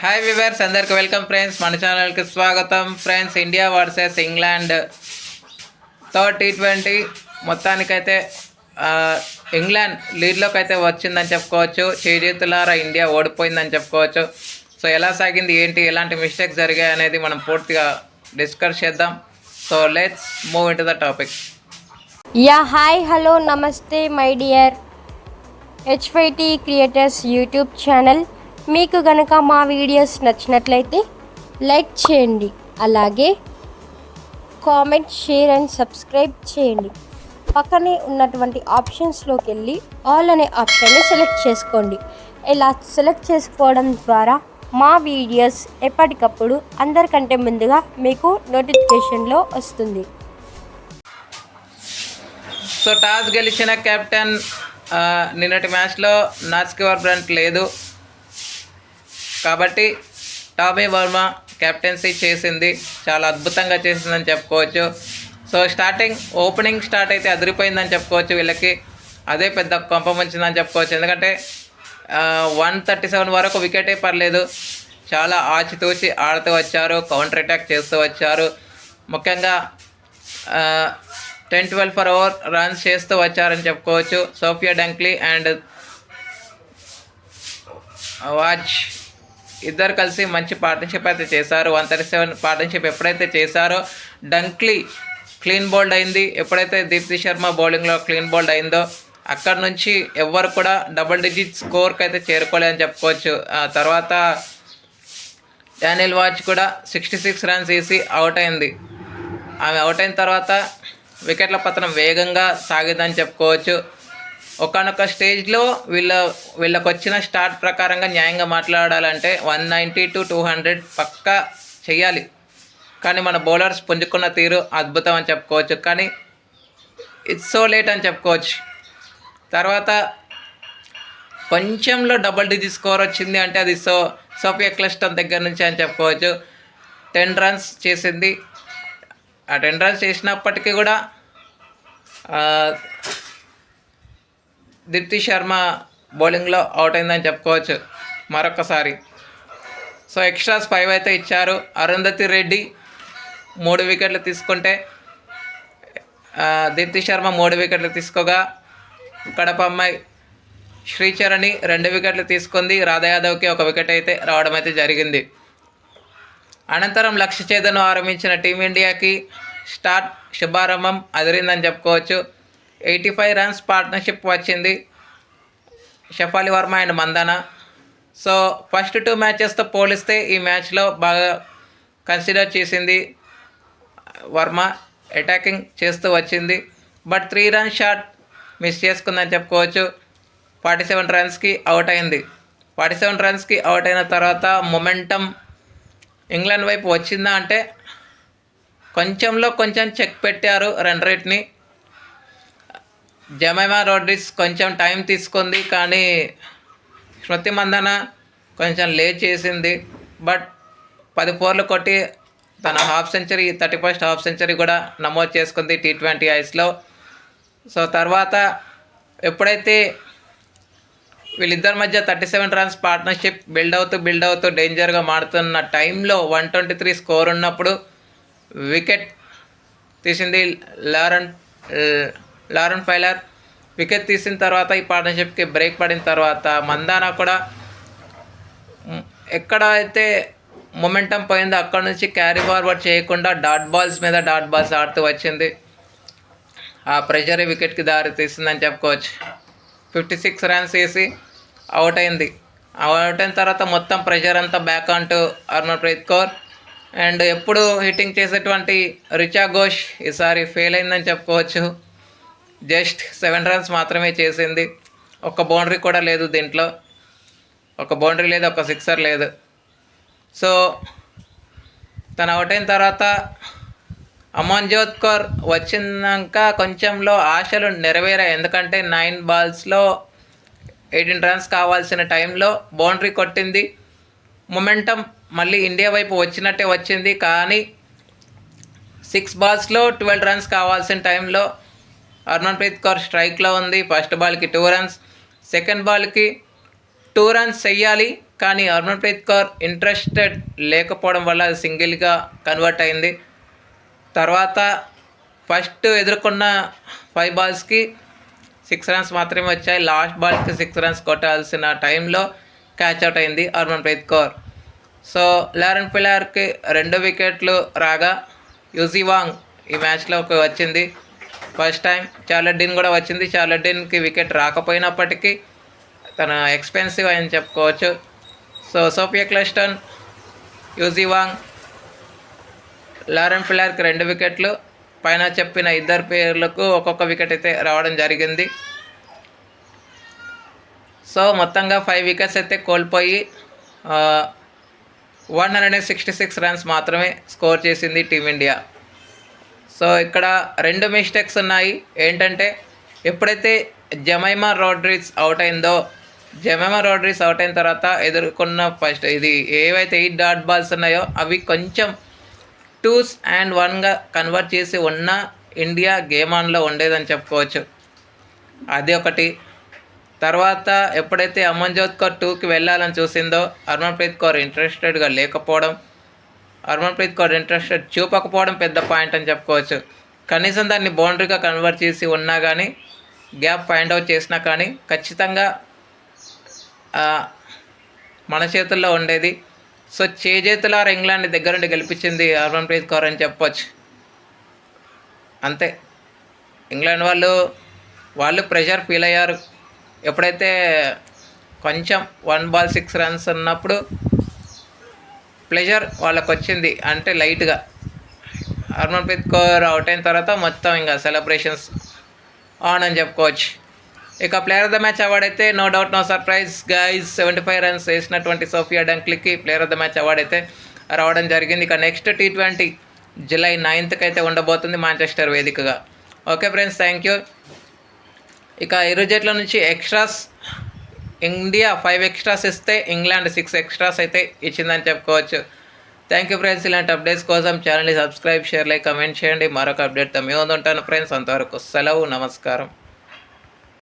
Hi viewers అందరికి welcome friends మన ఛానల్కి స్వాగతం. Friends India versus England third T twenty మొత్తానికైతే ఇంగ్లాండ్ లీడ్లోకి అయితే వచ్చిందని చెప్పుకోవచ్చు. చేజేతులారా ఇండియా ఓడిపోయిందని చెప్పుకోవచ్చు. సో ఎలా సాగింది ఏంటి ఎలాంటి మిస్టేక్స్ జరిగాయి అనేది మనం పూర్తిగా డిస్కస్ చేద్దాం. So let's move in to the topic yeah hi hello namaste my dear HYT creators YouTube channel మీకు గనక మా వీడియోస్ నచ్చినట్లయితే లైక్ చేయండి. అలాగే కామెంట్ షేర్ అండ్ సబ్స్క్రైబ్ చేయండి. పక్కనే ఉన్నటువంటి ఆప్షన్స్లోకి వెళ్ళి ఆల్ అనే ఆప్షన్ని సెలెక్ట్ చేసుకోండి. ఇలా సెలెక్ట్ చేసుకోవడం ద్వారా మా వీడియోస్ ఎప్పటికప్పుడు అందరికంటే ముందుగా మీకు నోటిఫికేషన్లో వస్తుంది. సో టాస్ గెలిచిన కెప్టెన్ నిన్నటి మ్యాచ్లో నాస్కివర్ బ్రంట్ లేదు. కాబట్టి టామీ వర్మ కెప్టెన్సీ చేసింది. చాలా అద్భుతంగా చేసిందని చెప్పుకోవచ్చు. సో స్టార్టింగ్ ఓపెనింగ్ స్టార్ట్ అయితే అదిరిపోయిందని చెప్పుకోవచ్చు వీళ్ళకి. అదే పెద్ద కొంప ముంచిందని చెప్పుకోవచ్చు. ఎందుకంటే వన్ థర్టీ సెవెన్ వరకు వికెటే పర్లేదు. చాలా ఆచితూచి ఆడుతూ వచ్చారు. కౌంటర్ అటాక్ చేస్తూ వచ్చారు. ముఖ్యంగా ten twelve for over runs చేస్తూ వచ్చారని చెప్పుకోవచ్చు. సోఫియా డంక్లీ అండ్ వాచ్ ఇద్దరు కలిసి మంచి పార్ట్నర్షిప్ అయితే చేశారు. వన్ థర్టీ సెవెన్ పార్ట్నర్షిప్ ఎప్పుడైతే చేశారో డంక్లీ క్లీన్ బౌల్డ్ అయింది. ఎప్పుడైతే దీప్తి శర్మ బౌలింగ్లో క్లీన్ బౌల్డ్ అయిందో అక్కడ నుంచి ఎవ్వరు కూడా డబుల్ డిజిట్ స్కోర్కి అయితే చేరుకోలేదని చెప్పుకోవచ్చు. ఆ తర్వాత డానియల్ వాచ్ కూడా సిక్స్టీ సిక్స్ రన్స్ వేసి అవుట్ అయింది. ఆమె అవుట్ అయిన తర్వాత వికెట్ల పతనం వేగంగా సాగిందని చెప్పుకోవచ్చు. ఒకనొక స్టేజ్లో వీళ్ళ వీళ్ళకి వచ్చిన స్టార్ట్ ప్రకారంగా న్యాయంగా మాట్లాడాలంటే one ninety to two hundred పక్కా చెయ్యాలి. కానీ మన బౌలర్స్ పుంజుకున్న తీరు అద్భుతం అని చెప్పుకోవచ్చు. కానీ ఇట్స్ సో లేట్ అని చెప్పుకోవచ్చు. తర్వాత కొంచెంలో డబుల్ డిజిట్ స్కోర్ వచ్చింది అంటే అది సో సోఫియా క్లస్టన్ దగ్గర నుంచి అని చెప్పుకోవచ్చు. టెన్ రన్స్ చేసింది. ఆ టెన్ రన్స్ చేసినప్పటికీ కూడా దీప్తి శర్మ బౌలింగ్లో అవుట్ అయిందని చెప్పుకోవచ్చు మరొకసారి సో ఎక్స్ట్రాస్ ఫైవ్ అయితే ఇచ్చారు. అరుంధతి రెడ్డి మూడు వికెట్లు తీసుకుంటే దీప్తి శర్మ మూడు వికెట్లు తీసుకోగా కడప అమ్మాయి శ్రీచరణి రెండు వికెట్లు తీసుకుంది. రాధా యాదవ్కి ఒక వికెట్ అయితే రావడం అయితే జరిగింది. అనంతరం లక్ష్య ఛేదను ఆరంభించిన టీమిండియాకి స్టార్ట్ శుభారంభం అదిరిందని చెప్పుకోవచ్చు. ఎయిటీ ఫైవ్ రన్స్ పార్ట్నర్షిప్ వచ్చింది. Shafali Verma and Mandhana. So first two మ్యాచెస్తో పోలిస్తే ఈ మ్యాచ్లో బాగా కన్సిడర్ చేసింది వర్మ. అటాకింగ్ చేస్తూ వచ్చింది. But three run shot miss చేసుకుందని చెప్పుకోవచ్చు. ఫార్టీ సెవెన్ రన్స్కి అవుట్ అయింది. ఫార్టీ సెవెన్ రన్స్కి అవుట్ అయిన తర్వాత మొమెంటం ఇంగ్లాండ్ వైపు వచ్చిందా అంటే కొంచెంలో కొంచెం చెక్ పెట్టారు రన్ రేట్ని జమైమా రోడ్రిస్ కొంచెం టైం తీసుకుంది కానీ స్మృతి మందన కొంచెం లేట్ చేసింది. బట్ పది ఫోర్లు కొట్టి తన half century thirty first half century కూడా నమోదు చేసుకుంది టీ ట్వంటీ ఐస్లో. సో తర్వాత ఎప్పుడైతే వీళ్ళిద్దరి మధ్య thirty seven runs partnership build అవుతూ బిల్డ్ అవుతూ డేంజర్గా మారుతున్న టైంలో వన్ ట్వంటీ త్రీ స్కోర్ ఉన్నప్పుడు వికెట్ తీసింది లారన్ లారెన్ ఫైలర్ వికెట్ తీసిన తర్వాత ఈ పార్ట్నర్షిప్కి బ్రేక్ పడిన తర్వాత మందానా కూడా ఎక్కడ అయితే మొమెంటం పోయిందో అక్కడ నుంచి క్యారీ ఫార్వర్డ్ చేయకుండా డాట్ బాల్స్ మీద డాట్ బాల్స్ ఆడుతూ వచ్చింది. ఆ ప్రెషర్ వికెట్కి దారి తీసిందని చెప్పుకోవచ్చు. ఫిఫ్టీ సిక్స్ రన్స్ వేసి అవుట్ అయింది. అవుట్ అయిన తర్వాత మొత్తం ప్రెషర్ అంతా బ్యాక్ అంటూ హర్మన్ప్రీత్ కౌర్ అండ్ ఎప్పుడు హిట్టింగ్ చేసేటువంటి రిచా ఘోష్ ఈసారి ఫెయిల్ అయిందని చెప్పుకోవచ్చు. జస్ట్ సెవెన్ రన్స్ మాత్రమే చేసింది. ఒక బౌండరీ కూడా లేదు దీంట్లో. ఒక బౌండరీ లేదు ఒక సిక్సర్ లేదు. సో తను అవుట్ అయిన తర్వాత అమన్జోత్ కౌర్ వచ్చినాక కొంచెంలో ఆశలు నెరవేరాయి. ఎందుకంటే నైన్ బాల్స్లో ఎయిటీన్ రన్స్ కావాల్సిన టైంలో బౌండరీ కొట్టింది. మొమెంటం మళ్ళీ ఇండియా వైపు వచ్చినట్టే వచ్చింది. కానీ సిక్స్ బాల్స్లో ట్వెల్వ్ రన్స్ కావాల్సిన టైంలో హర్మన్ప్రీత్ కౌర్ స్ట్రైక్లో ఉంది. ఫస్ట్ బాల్కి టూ రన్స్ సెకండ్ బాల్కి టూ రన్స్ చెయ్యాలి. కానీ హర్మన్ప్రీత్ కౌర్ ఇంట్రెస్టెడ్ లేకపోవడం వల్ల అది సింగిల్గా కన్వర్ట్ అయింది. తర్వాత ఫస్ట్ ఎదుర్కొన్న ఫైవ్ బాల్స్కి సిక్స్ రన్స్ మాత్రమే వచ్చాయి. లాస్ట్ బాల్కి సిక్స్ రన్స్ కొట్టాల్సిన టైంలో క్యాచ్ అవుట్ అయింది హర్మన్ప్రీత్ కౌర్. సో లారెన్ పిల్లర్కి రెండు వికెట్లు రాగా యుజివాంగ్ ఈ మ్యాచ్లో ఒక వచ్చింది. ఫస్ట్ టైం చార్లడ్డీన్ కూడా వచ్చింది. చార్లడ్డీన్కి వికెట్ రాకపోయినప్పటికీ తన ఎక్స్పెన్సివ్ అని చెప్పుకోవచ్చు. So Sophia Ecclestone Issy Wong Lauren ఫిలార్కి రెండు వికెట్లు. పైన చెప్పిన ఇద్దరు పేర్లకు ఒక్కొక్క వికెట్ అయితే రావడం జరిగింది. సో మొత్తంగా ఫైవ్ వికెట్స్ అయితే కోల్పోయి one hundred and sixty six runs మాత్రమే స్కోర్ చేసింది టీమిండియా. సో ఇక్కడ రెండు మిస్టేక్స్ ఉన్నాయి. ఏంటంటే ఎప్పుడైతే జమైమా రోడ్రిస్ అవుట్ అయిందో జమైమా రోడ్రిస్ అవుట్ అయిన తర్వాత ఎదుర్కొన్న ఫస్ట్ ఇది ఏవైతే ఎయిట్ డాట్ బాల్స్ ఉన్నాయో అవి కొంచెం టూస్ అండ్ వన్గా కన్వర్ట్ చేసి ఉన్న ఇండియా గేమ్ ఆన్లో ఉండేదని చెప్పుకోవచ్చు. అది ఒకటి. తర్వాత ఎప్పుడైతే అమన్జోత్ కౌర్ టూకి వెళ్ళాలని చూసిందో హర్మన్ప్రీత్ కౌర్ ఇంట్రెస్టెడ్గా లేకపోవడం హర్మన్ప్రీత్ కౌర్ ఇంట్రెస్టెడ్ చూపకపోవడం పెద్ద పాయింట్ అని చెప్పుకోవచ్చు. కనీసం దాన్ని బౌండరీగా కన్వర్ట్ చేసి ఉన్నా కానీ గ్యాప్ ఫైండ్ అవుట్ చేసినా కానీ ఖచ్చితంగా మన చేతుల్లో ఉండేది. సో చేజేతులార ఇంగ్లాండ్ దగ్గర నుండి గెలిపించింది హర్మన్ప్రీత్ కౌర్ అని చెప్పొచ్చు. అంతే. ఇంగ్లాండ్ వాళ్ళు వాళ్ళు ప్రెషర్ ఫీల్ అయ్యారు. ఎప్పుడైతే కొంచెం వన్ బాల్ సిక్స్ రన్స్ ఉన్నప్పుడు ప్లెజర్ వాళ్ళకి వచ్చింది అంటే లైట్గా హర్మన్ప్రీత్ కౌర్ అవుట్ అయిన తర్వాత మొత్తం ఇంకా సెలబ్రేషన్స్ ఆన్ అని చెప్పుకోవచ్చు. ఇక player of the match award అయితే no doubt no surprise guys seventy five runs వేసినటువంటి Sophia డంక్లీకి player of the match award అయితే రావడం జరిగింది. ఇక నెక్స్ట్ టీ ట్వంటీ జూలై నైన్త్కి అయితే ఉండబోతుంది మాంచెస్టర్ వేదికగా. ఓకే ఫ్రెండ్స్ థ్యాంక్ యూ ఇక ఇరు జట్ల నుంచి ఎక్స్ట్రాస్ ఇండియా ఫైవ్ ఎక్స్ట్రాస్ ఇస్తే ఇంగ్లాండ్ సిక్స్ ఎక్స్ట్రాస్ అయితే ఇచ్చిందని చెప్పుకోవచ్చు. థ్యాంక్ యూ ఫ్రెండ్స్ ఇలాంటి అప్డేట్స్ కోసం ఛానల్ని సబ్స్క్రైబ్ షేర్ లైక్ కమెంట్ చేయండి. మరొక అప్డేట్తో మేము ఉంటాను ఫ్రెండ్స్ అంతవరకు సెలవు నమస్కారం.